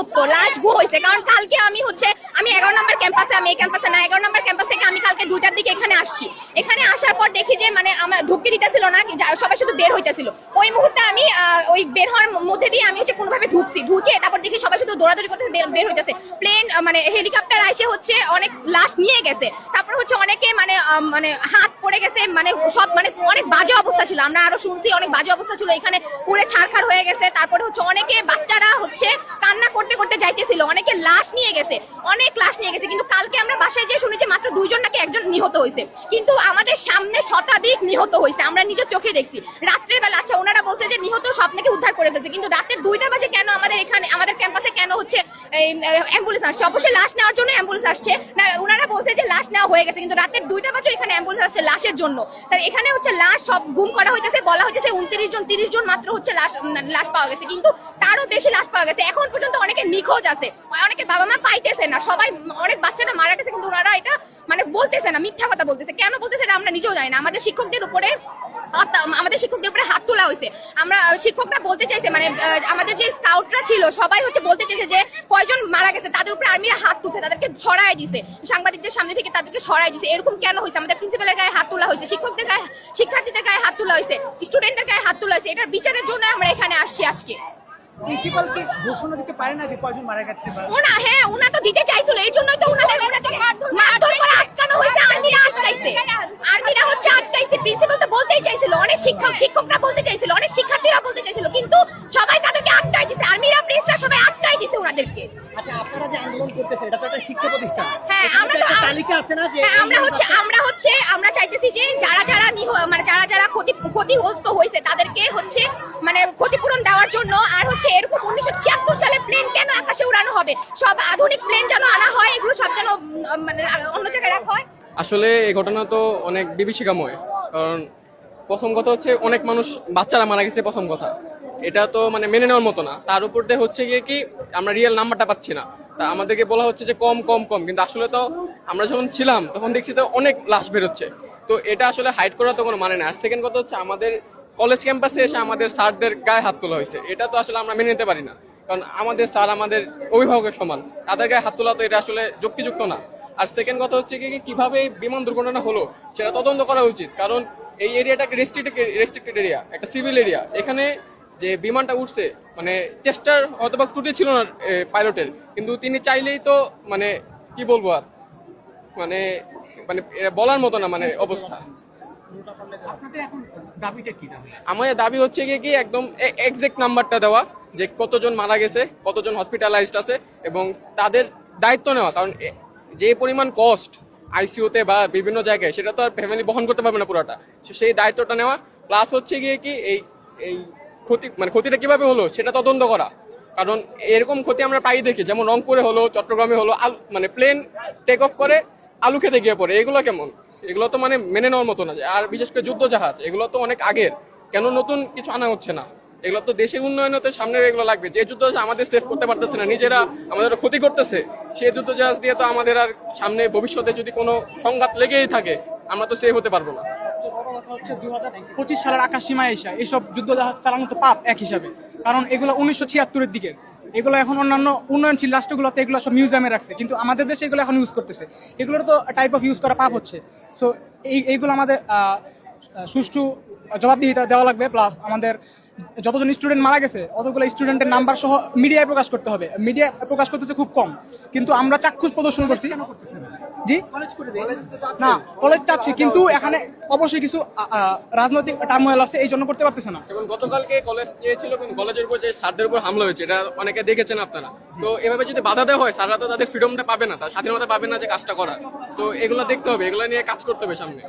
সত্য, লাশ গু হয়েছে কারণ কালকে আমি হচ্ছে, আমি এগারো নম্বর ক্যাম্পাসে আমি এই ক্যাম্পাসে না, এগারো নম্বর ক্যাম্পাস থেকে আমি কালকে দুইটার দিকে এখানে আসছি। এখানে আসার পর দেখি যে মানে আমার ঢুকতে দিতেছিল না সবাই শুধু বের হইতেছিল। ওই মুহূর্তে আমি ওই বের হওয়ার মধ্যে দিয়ে আমি হচ্ছে কোনোভাবে ঢুকছি। ঢুকে তারপর দেখি সবাই শুধু দৌড়াদৌড়ি করতে বের- হইতেছে। প্লেন মানে হেলিকপ্টার আসে হচ্ছে অনেক লাশ নিয়ে গেছে। তারপর হচ্ছে অনেকে মানে মানে হাত পড়ে গেছে মানে সব মানে অনেক বাজে অবস্থা ছিল। আমরা আরও শুনছি অনেক বাজে অবস্থা ছিল। এখানে পুরে ছাড়খাড় হয়ে গেছে। তারপরে হচ্ছে অনেকে বাচ্চারা হচ্ছে কান্না করতে করতে করতে যাইতেছিল অনেকে লাশ নিয়ে গেছে অনেক লাশ নিয়ে গেছে কিন্তু কালকে আমরা বাসায় যে শুনেছি মাত্র দুইজন নাকি একজন নিহত হয়েছে। কিন্তু আমাদের সামনে শতাধিক নিহত হয়েছে, আমরা নিজের চোখে দেখছি। রাত্রের বেলা আচ্ছা ওনারা বলছে যে নিহত সব নাকি উদ্ধার করে ফেলছে, কিন্তু রাতের দুইটা বাজে কেন আমাদের এখানে, আমাদের ক্যাম্পাসে কেন হচ্ছে অ্যাম্বুলেন্স আসছে? অবশ্যই লাশ নেওয়ার জন্য অ্যাম্বুলেন্স আসছে। না, ওনারা বলছে যে লাশ নেওয়া হয়ে গেছে, কিন্তু রাতের দুইটা বাজে এখানে অ্যাম্বুলেন্স আসছে লাশের জন্য। তাই এখানে হচ্ছে লাশ সব গুম করা হইতেছে, বলা হইতেছে উনত্রিশ জন, তিরিশ জন মাত্র হচ্ছে লাশ লাশ পাওয়া গেছে, কিন্তু তারও বেশি লাশ পাওয়া গেছে। এখন পর্যন্ত অনেকে নিখোঁজ আছে, অনেকে বাবা মা পাইতেছে না, সবাই, অনেক বাচ্চারা মারা গেছে ওনারা এটা মানে বলতেছে না, মিথ্যা কথা বলতেছে। কেন বলতেছে এটা আমরা নিজেও জানি না। আমাদের শিক্ষকদের উপরে আমাদের শিক্ষকদের উপরে হাত তোলা হয়েছে। আমরা শিক্ষকরা বলতে চাইছে মানে আমাদের যে স্কাউটরা ছিল, সবাই হচ্ছে বলতে চাইছে যে কয়জন মারা গেছে, তাদের উপরে আর্মিরা হাত তুলছে, তাদেরকে ছড়াই দিছে। সাংবাদিকদের সামনে থেকে তাদেরকে ছড়াই দিছে। এরকম কেন হয়েছে? আমাদের প্রিন্সিপালের গায়ে হাত তোলা হয়েছে, শিক্ষকদের গায়ে শিক্ষার্থীদের গায়ে হাত তোলা হয়েছে স্টুডেন্টদের গায়ে হাত তোলা হয়েছে। এটার বিচারের জন্য আমরা এখানে আসছি আজকে। প্রিন্সিপাল কি ঘোষণা দিতে পারে না যে কয়জন মারা গেছে বা ওনা হ্যাঁ ওনা তো দিতে চাইছিল এর জন্যই তো ওনাদের মারধর করে আটকানো হয়েছে আর্মিরা আটকাইছে। আর্মিরা হচ্ছে আটকাইছে প্রিন্সিপাল তো বলতেই চাইছিল অনেক শিক্ষক শিক্ষকরা বলতে চাইছিল অনেক শিক্ষার্থীরা বলতে চাইছিল কিন্তু সবাই তাদেরকে আটকাই দিছে আর্মিরা প্রেসরা সবাই আটকাই দিছে ওনাদেরকে। আচ্ছা আপনারা যে আন্দোলন করতেছেন এটা তো একটা শিক্ষা প্রতিষ্ঠান। হ্যাঁ আমরা তো তো তালিকা আছে না যে হ্যাঁ, আমরা হচ্ছে আমরা হচ্ছে আমরা চাইতেছি যে যারা যারা নিহ- মানে যারা হবে। সব আধুনিক প্লেন যেন আনা হয়, এগুলো সব যেন মানে অন্য জায়গায় রাখা হয়। আসলে এই ঘটনা তো অনেক বিভীষিকাময়, কারণ প্রথম কথা হচ্ছে অনেক মানুষ, বাচ্চারা মারা গেছে প্রথম কথা। এটা তো মানে মেনে নেওয়ার মতো না। তার উপর দিয়ে হচ্ছে গিয়ে কি, আমরা রিয়েল নাম্বারটা পাচ্ছি না। তা আমাদেরকে বলা হচ্ছে যে কম কম কম। কিন্তু আসলে তো আমরা যখন ছিলাম, তখন দেখছি তো অনেক লাশ বেরোচ্ছে। তো এটা আসলে হাইড করা তো কোনো মানে না আর সেকেন্ড কথা হচ্ছে আমাদের কলেজ ক্যাম্পাসে এসে আমাদের স্যারদের গায়ে হাত তোলা হয়েছে। এটা তো আসলে আমরা মেনে নিতে পারি না। কারণ আমাদের স্যার আমাদের অভিভাবকের সমান। তাদের গায়ে হাত তোলা তো এটা আসলে যুক্তিযুক্ত না। আর সেকেন্ড কথা হচ্ছে কি কীভাবে এই বিমান দুর্ঘটনা হলো সেটা তদন্ত করা উচিত। কারণ এই এরিয়াটা একটা রেস্ট্রিক্টেড রেস্ট্রিক্টেড এরিয়া একটা সিভিল এরিয়া এখানে যে বিমানটা উঠছে মানে চেষ্টার হয়তো বা ত্রুটি ছিল না পাইলটের কিন্তু তিনি চাইলেই তো মানে কি বলব আর? মানে মানে বলার মতো না মানে অবস্থা। আপনাদের এখন দাবিটা কি আমাদের দাবি হচ্ছে গিয়ে কি একদম এক্সাক্ট নাম্বারটা দেওয়া যে কতজন মারা গেছে, কতজন হসপিটালাইজড আছে এবং তাদের দায়িত্ব নেওয়া। কারণ যে পরিমাণ কস্ট আইসিইউতে বা বিভিন্ন জায়গায়, সেটা তো আর ফ্যামিলি বহন করতে পারবে না পুরোটা। সেই দায়িত্বটা নেওয়া। প্লাস হচ্ছে গিয়ে কি এই এই ক্ষতি মানে ক্ষতিটা কীভাবে হলো, সেটা তদন্ত করা। কারণ এরকম ক্ষতি আমরা প্রায়ই দেখি। যেমন রংপুরে হলো, চট্টগ্রামে হলো মানে প্লেন টেক অফ করে, আলু খেতে গিয়ে পড়ে। এগুলো কেমন? এগুলো তো মানে মেনে নেওয়ার মতো না। আর বিশেষ করে যুদ্ধ জাহাজ এগুলো তো অনেক আগের। কেন নতুন কিছু আনা হচ্ছে না? এগুলো তো দেশের উন্নয়নে তো সামনের এগুলো লাগবে। যে যুদ্ধ জাহাজ আমাদের সেভ করতে পারতেছে না, নিজেরা আমাদের ক্ষতি করতেছে সেই যুদ্ধ জাহাজ দিয়ে তো আমাদের আর সামনে ভবিষ্যতে যদি কোনো সংঘাত লেগেই থাকে, আমরা তো সেভ হতে পারব না। পঁচিশ সালের আকাশ সীমায় এসা এইসব যুদ্ধ জাহাজ চালানো তো পাপ এক হিসাবে। কারণ এগুলো উনিশশো ছিয়াত্তরের দিকে এগুলো এখন অন্যান্য উন্নয়নশীল রাষ্ট্রগুলোতে এগুলো সব মিউজিয়ামে রাখছে। কিন্তু আমাদের দেশে এগুলো এখন ইউজ করতেছে। এগুলোর তো টাইপ অফ ইউজ করা পাপ হচ্ছে। সো এই, এইগুলো আমাদের সুষ্ঠু জবাবদিহিতা দেওয়া লাগবে প্লাস আমাদের যতজন স্টুডেন্ট মারা গেছে অতগুলো স্টুডেন্টের নাম্বার সহ মিডিয়ায় প্রকাশ করতে হবে। মিডিয়া প্রকাশ করতেছে খুব কম কিন্তু আমরা চাক্ষুষ প্রদর্শন করছি। জি? করে না কলেজ চাচ্ছি কিন্তু এখানে অবশ্যই কিছু রাজনৈতিক টার্মোয়েল আছে এই জন্য করতে পারতেছে না। এবং গতকালকে কলেজ ছিল কিন্তু কলেজের উপর যে স্যারদের উপর হামলা হয়েছে এটা অনেকে দেখেছেন আপনারা। তো এভাবে যদি বাধা দেওয়া হয় স্যাররা তো তাদের ফ্রিডমটা পাবে না তার স্বাধীনতা পাবে না যে কাজটা করার। সো এগুলো দেখতে হবে এগুলো নিয়ে কাজ করতে হবে সামনে।